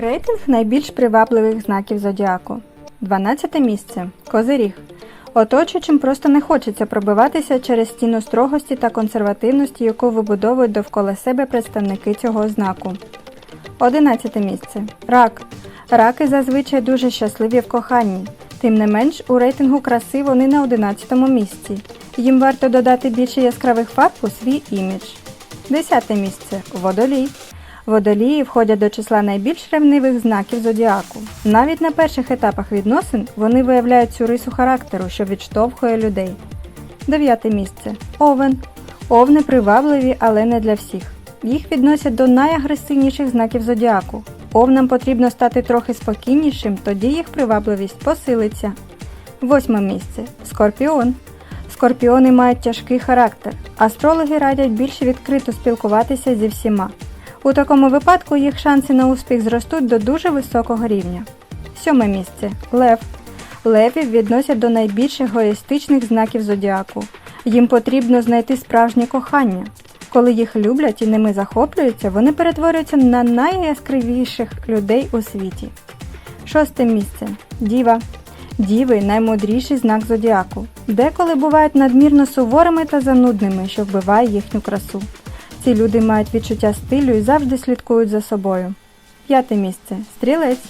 Рейтинг найбільш привабливих знаків зодіаку. 12 місце. Козиріг. Оточуючим просто не хочеться пробиватися через стіну строгості та консервативності, яку вибудовують довкола себе представники цього знаку. 11 місце. Рак. Раки зазвичай дуже щасливі в коханні. Тим не менш, у рейтингу краси вони на 11 місці. Їм варто додати більше яскравих фарб у свій імідж. 10 місце. Водолій. Водолії входять до числа найбільш ревнивих знаків зодіаку. Навіть на перших етапах відносин вони виявляють цю рису характеру, що відштовхує людей. Дев'яте місце. Овен. Овни привабливі, але не для всіх. Їх відносять до найагресивніших знаків зодіаку. Овнам потрібно стати трохи спокійнішим, тоді їх привабливість посилиться. Восьме місце. Скорпіон. Скорпіони мають тяжкий характер. Астрологи радять більш відкрито спілкуватися зі всіма. У такому випадку їх шанси на успіх зростуть до дуже високого рівня. Сьоме місце. Лев. Левів відносять до найбільш егоїстичних знаків зодіаку. Їм потрібно знайти справжнє кохання. Коли їх люблять і ними захоплюються, вони перетворюються на найяскравіших людей у світі. Шосте місце. Діва. Діви наймудріший знак зодіаку. Деколи бувають надмірно суворими та занудними, що вбиває їхню красу. Ці люди мають відчуття стилю і завжди слідкують за собою. П'яте місце. Стрілець.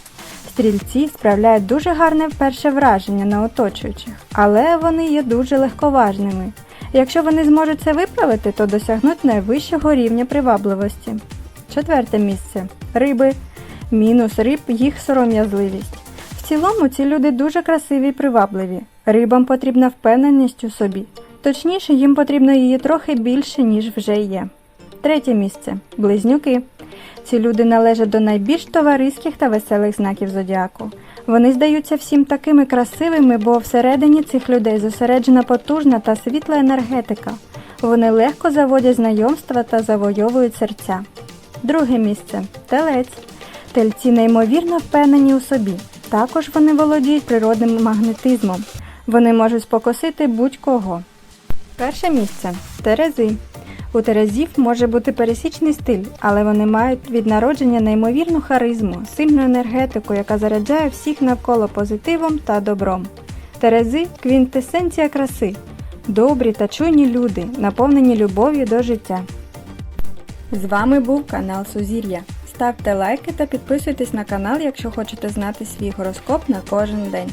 Стрільці справляють дуже гарне перше враження на оточуючих, але вони є дуже легковажними. Якщо вони зможуть це виправити, то досягнуть найвищого рівня привабливості. Четверте місце. Риби. Мінус риб їх сором'язливість. В цілому ці люди дуже красиві і привабливі. Рибам потрібна впевненість у собі. Точніше, їм потрібно її трохи більше, ніж вже є. Третє місце близнюки. Ці люди належать до найбільш товариських та веселих знаків зодіаку. Вони здаються всім такими красивими, бо всередині цих людей зосереджена потужна та світла енергетика. Вони легко заводять знайомства та завойовують серця. Друге місце телець. Тельці неймовірно впевнені у собі. Також вони володіють природним магнетизмом. Вони можуть спокосити будь-кого. Перше місце Терези. У Терезів може бути пересічний стиль, але вони мають від народження неймовірну харизму, сильну енергетику, яка заряджає всіх навколо позитивом та добром. Терези квінтесенція краси, добрі та чуйні люди, наповнені любов'ю до життя. З вами був канал Сузір'я. Ставте лайки та підписуйтесь на канал, якщо хочете знати свій гороскоп на кожен день.